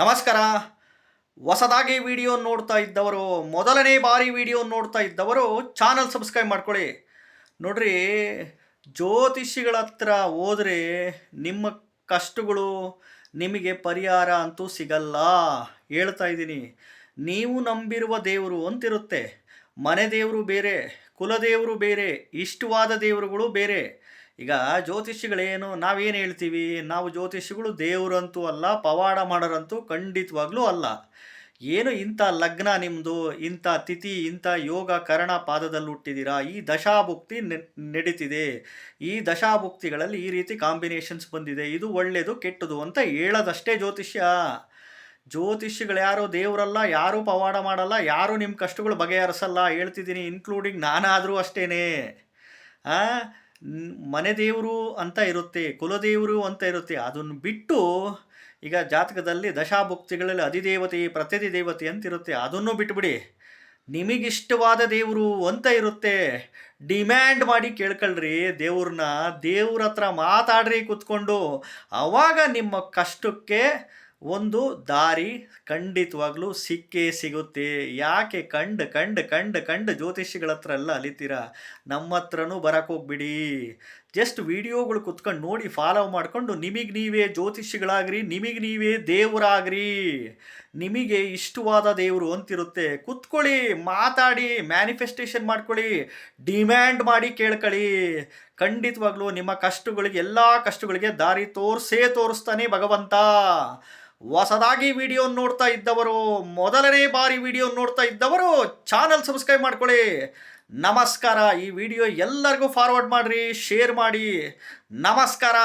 ನಮಸ್ಕಾರ. ಹೊಸದಾಗಿ ವಿಡಿಯೋ ನೋಡ್ತಾ ಇದ್ದವರು, ಮೊದಲನೇ ಬಾರಿ ವಿಡಿಯೋ ನೋಡ್ತಾ ಇದ್ದವರು ಚಾನಲ್ ಸಬ್ಸ್ಕ್ರೈಬ್ ಮಾಡ್ಕೊಳ್ಳಿ. ನೋಡ್ರಿ, ಜ್ಯೋತಿಷಿಗಳ ಹತ್ರ ಹೋದರೆ ನಿಮ್ಮ ಕಷ್ಟಗಳು ನಿಮಗೆ ಪರಿಹಾರ ಅಂತೂ ಸಿಗಲ್ಲ. ಹೇಳ್ತಾ ಇದ್ದೀನಿ. ನೀವು ನಂಬಿರುವ ದೇವರು ಅಂತಿರುತ್ತೆ. ಮನೆ ದೇವರು ಬೇರೆ ಕುಲದೇವರು ಬೇರೆ, ಇಷ್ಟವಾದ ದೇವರುಗಳು ಬೇರೆ. ಈಗ ಜ್ಯೋತಿಷಿಗಳೇನು ನಾವೇನು ಹೇಳ್ತೀವಿ? ನಾವು ಜ್ಯೋತಿಷಿಗಳು ದೇವರಂತೂ ಅಲ್ಲ, ಪವಾಡ ಮಾಡೋರಂತೂ ಖಂಡಿತವಾಗ್ಲೂ ಅಲ್ಲ. ಏನು ಇಂಥ ಲಗ್ನ ನಿಮ್ಮದು ಇಂಥ ತಿಥಿ, ಇಂಥ ಯೋಗ ಕರಣ ಪಾದದಲ್ಲಿ ಹುಟ್ಟಿದ್ದೀರಾ ಈ ದಶಾಭುಕ್ತಿ ನಡೀತಿದೆ. ಈ ದಶಾಭುಕ್ತಿಗಳಲ್ಲಿ ಈ ರೀತಿ ಕಾಂಬಿನೇಷನ್ಸ್ ಬಂದಿದೆ. ಇದು ಒಳ್ಳೆಯದು ಕೆಟ್ಟದು ಅಂತ ಹೇಳೋದಷ್ಟೇ ಜ್ಯೋತಿಷ್ಯ. ಜ್ಯೋತಿಷಿಗಳು ಯಾರು ದೇವರಲ್ಲ, ಯಾರೂ ಪವಾಡ ಮಾಡಲ್ಲ, ಯಾರೂ ನಿಮ್ಮ ಕಷ್ಟಗಳು ಬಗೆಹರಿಸಲ್ಲ. ಹೇಳ್ತಿದ್ದೀನಿ ಇನ್ಕ್ಲೂಡಿಂಗ್ ನಾನಾದರೂ ಅಷ್ಟೇ ಮನೆ ದೇವರು ಅಂತ ಇರುತ್ತೆ ಕುಲದೇವರು ಅಂತ ಇರುತ್ತೆ, ಅದನ್ನು ಬಿಟ್ಟು ಈಗ ಜಾತಕದಲ್ಲಿ ದಶಾಭುಕ್ತಿಗಳಲ್ಲಿ ಅಧಿದೇವತೆ ಪ್ರತಿಧಿ ದೇವತೆ ಅಂತ ಇರುತ್ತೆ, ಅದನ್ನು ಬಿಟ್ಬಿಡಿ. ನಿಮಗಿಷ್ಟವಾದ ದೇವರು ಅಂತ ಇರುತ್ತೆ. ಡಿಮ್ಯಾಂಡ್ ಮಾಡಿ ಕೇಳ್ಕೊಳ್ರಿ, ದೇವ್ರನ್ನ ದೇವ್ರ ಹತ್ರ ಮಾತಾಡ್ರಿ ಕೂತ್ಕೊಂಡು ಆವಾಗ ನಿಮ್ಮ ಕಷ್ಟಕ್ಕೆ ಒಂದು ದಾರಿ ಖಂಡಿತವಾಗ್ಲೂ ಸಿಕ್ಕೇ ಸಿಗುತ್ತೆ. ಯಾಕೆ ಕಂಡು ಕಂಡು ಕಂಡು ಕಂಡು ಜ್ಯೋತಿಷಿಗಳ ಹತ್ರ ಎಲ್ಲ ಅಲಿತೀರಾ? ನಮ್ಮ ಹತ್ರನೂ ಬರಕ್ಕೆ ಹೋಗ್ಬಿಡಿ. ಜಸ್ಟ್ ವಿಡಿಯೋಗಳು ಕುತ್ಕೊಂಡು ನೋಡಿ ಫಾಲೋ ಮಾಡಿಕೊಂಡು, ನಿಮಗೆ ನೀವೇ ಜ್ಯೋತಿಷಿಗಳಾಗ್ರಿ, ನಿಮಗೆ ನೀವೇ ದೇವರಾಗ್ರಿ, ನಿಮಗೆ ಇಷ್ಟವಾದ ದೇವರು ಅಂತಿರುತ್ತೆ. ಕುತ್ಕೊಳ್ಳಿ, ಮಾತಾಡಿ ಮ್ಯಾನಿಫೆಸ್ಟೇಷನ್ ಮಾಡ್ಕೊಳ್ಳಿ ಡಿಮ್ಯಾಂಡ್ ಮಾಡಿ ಕೇಳ್ಕೊಳ್ಳಿ. ಖಂಡಿತವಾಗ್ಲೂ ನಿಮ್ಮ ಕಷ್ಟಗಳಿಗೆ, ಎಲ್ಲ ಕಷ್ಟಗಳಿಗೆ ದಾರಿ ತೋರಿಸೇ ತೋರಿಸ್ತಾನೆ ಭಗವಂತ. ಹೊಸದಾಗಿ ವಿಡಿಯೋ ನೋಡ್ತಾ ಇದ್ದವರು, ಮೊದಲನೇ ಬಾರಿ ವಿಡಿಯೋ ನೋಡ್ತಾ ಇದ್ದವರು ಚಾನಲ್ ಸಬ್ಸ್ಕ್ರೈಬ್ ಮಾಡ್ಕೊಳ್ಳಿ. ನಮಸ್ಕಾರ. ಈ ವಿಡಿಯೋ ಎಲ್ಲರಿಗೂ ಫಾರ್ವರ್ಡ್ ಮಾಡಿರಿ ಶೇರ್ ಮಾಡಿ. ನಮಸ್ಕಾರ.